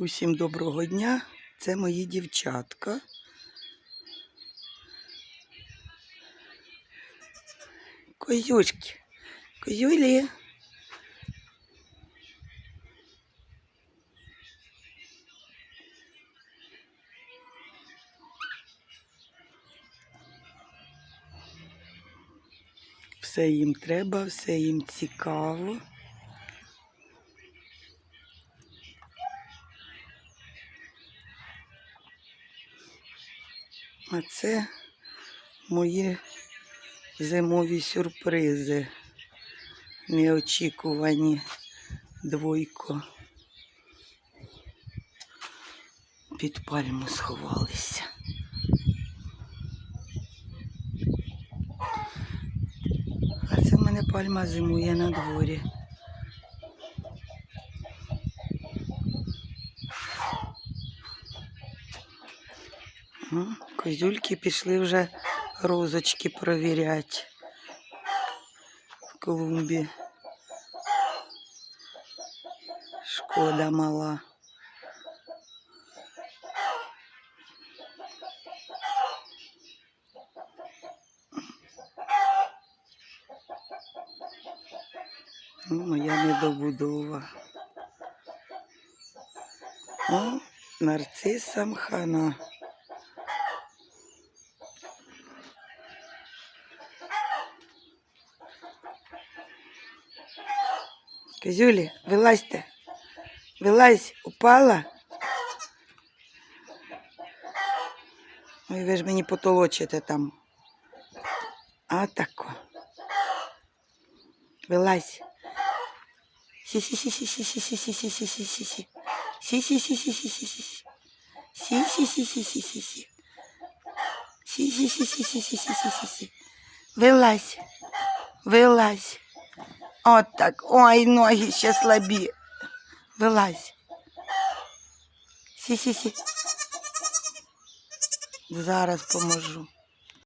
Усім доброго дня. Це мої дівчатка. Козючки. Козюлі. Все їм треба, все їм цікаво. А це мої зимові сюрпризи. Неочікувані двойко. Під пальму сховалися. А це в мене пальма зимує на дворі. Козюльки пішли вже розочки провіряти в клумбі. Шкода мала. Ну, Моя недобудова. О, нарцисам хана. Козюлі, вилазьте. Вилазь, упала. Ой, ви ж мені потолочите там. А тако. Вилазь. Сі-сі-сі-сі-сі-сі-сі-сі-сі-сі-сі. Сі-сі-сі-сі-сі-сі-сі. Сі-сі-сі-сі-сі-сі-сі. Сі-сі-сі-сі-сі-сі-сі-сі. Вилазь. Вилазь. От так. Ой, ноги ще слабі. Вилазь. Сі-сі-сі. Зараз поможу.